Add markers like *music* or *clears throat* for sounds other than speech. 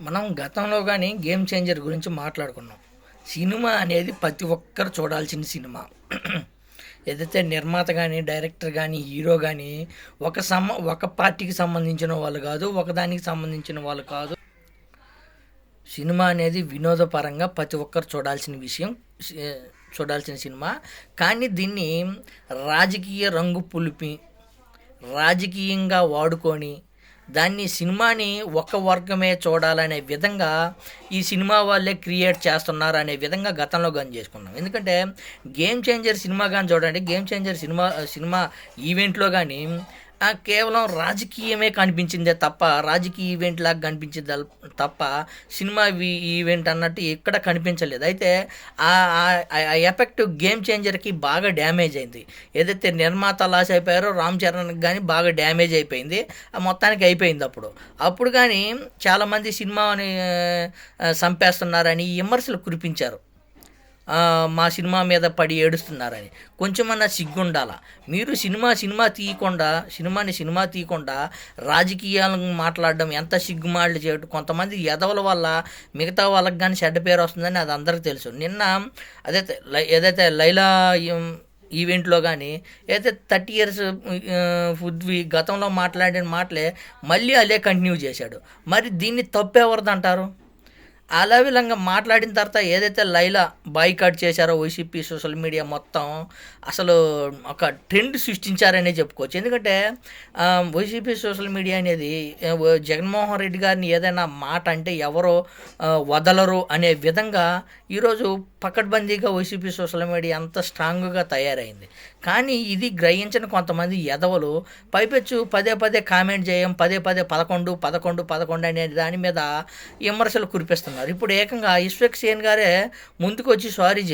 మనం గతంలో కానీ గేమ్ చేంజర్ గురించి మాట్లాడుకున్నాం. సినిమా అనేది ప్రతి ఒక్కరు చూడాల్సిన సినిమా. *clears throat* ఏదైతే నిర్మాత కానీ డైరెక్టర్ కానీ హీరో కానీ ఒక సమ ఒక పార్టీకి సంబంధించిన వాళ్ళు కాదు ఒకదానికి సంబంధించిన వాళ్ళు కాదు. సినిమా అనేది వినోదపరంగా ప్రతి ఒక్కరు చూడాల్సిన విషయం చూడాల్సిన సినిమా. కానీ దీన్ని రాజకీయ రంగు పులిపి రాజకీయంగా వాడుకొని దాన్ని సినిమాని ఒక వర్గమే చూడాలనే విధంగా ఈ సినిమా వాళ్ళే క్రియేట్ చేస్తున్నారు అనే విధంగా గతంలో గన్ చేసుకున్నాం. ఎందుకంటే గేమ్ చేంజర్ సినిమా కానీ చూడండి గేమ్ చేంజర్ సినిమా సినిమా ఈవెంట్లో కానీ కేవలం రాజకీయమే కనిపించిందే తప్ప రాజకీయ ఈవెంట్ లాగా కనిపించింది తప్ప సినిమా ఈవెంట్ అన్నట్టు ఎక్కడ కనిపించలేదు. అయితే ఆ ఎఫెక్ట్ గేమ్ చేంజర్కి బాగా డ్యామేజ్ అయింది. ఏదైతే నిర్మాత లాస్ అయిపోయారో రామ్ చరణ్కి కానీ బాగా డ్యామేజ్ అయిపోయింది. ఆ మొత్తానికి అయిపోయింది అప్పుడు. అప్పుడు కానీ చాలామంది సినిమాని చంపేస్తున్నారని విమర్శలు కురిపించారు. మా సినిమా మీద పడి ఏడుస్తున్నారని. కొంచెమన్నా సిగ్గుండాల? మీరు సినిమా సినిమా తీయకుండా సినిమాని సినిమా తీయకుండా రాజకీయాలను మాట్లాడడం ఎంత సిగ్గుమాళ్ళు చేయడం కొంతమంది ఎదవల వల్ల మిగతా వాళ్ళకి కానీ చెడ్డ పేరు వస్తుందని అది అందరికీ తెలుసు. నిన్న అదైతే ఏదైతే లైలా ఈవెంట్లో కానీ అయితే థర్టీ ఇయర్స్ ఫుద్వి గతంలో మాట్లాడిన మాటలే మళ్ళీ అదే కంటిన్యూ చేశాడు. మరి దీన్ని తప్పెవరిది అంటారు అలా లెవెలంగా మాట్లాడిన తర్వాత ఏదైతే లైలా బాయ్కాట్ చేశారో వైసీపీ సోషల్ మీడియా మొత్తం అసలు ఒక ట్రెండ్ సృష్టించారనే చెప్పుకోవచ్చు. ఎందుకంటే వైసీపీ సోషల్ మీడియా అనేది జగన్మోహన్ రెడ్డి గారిని ఏదైనా మాట అంటే ఎవరో వదలరు అనే విధంగా ఈరోజు పకడ్బందీగా వైసీపీ సోషల్ మీడియా అంత స్ట్రాంగ్గా తయారైంది. కానీ ఇది గ్రహించిన కొంతమంది ఎదవలు పైపెచ్చు పదే పదే కామెంట్ చేయం పదే పదే పదకొండు పదకొండు పదకొండు అనే దాని మీద విమర్శలు కురిపిస్తున్నారు. ఇప్పుడు ఏకంగా ఇష్వక్ సేన్ గారే ముందుకు వచ్చి సారీ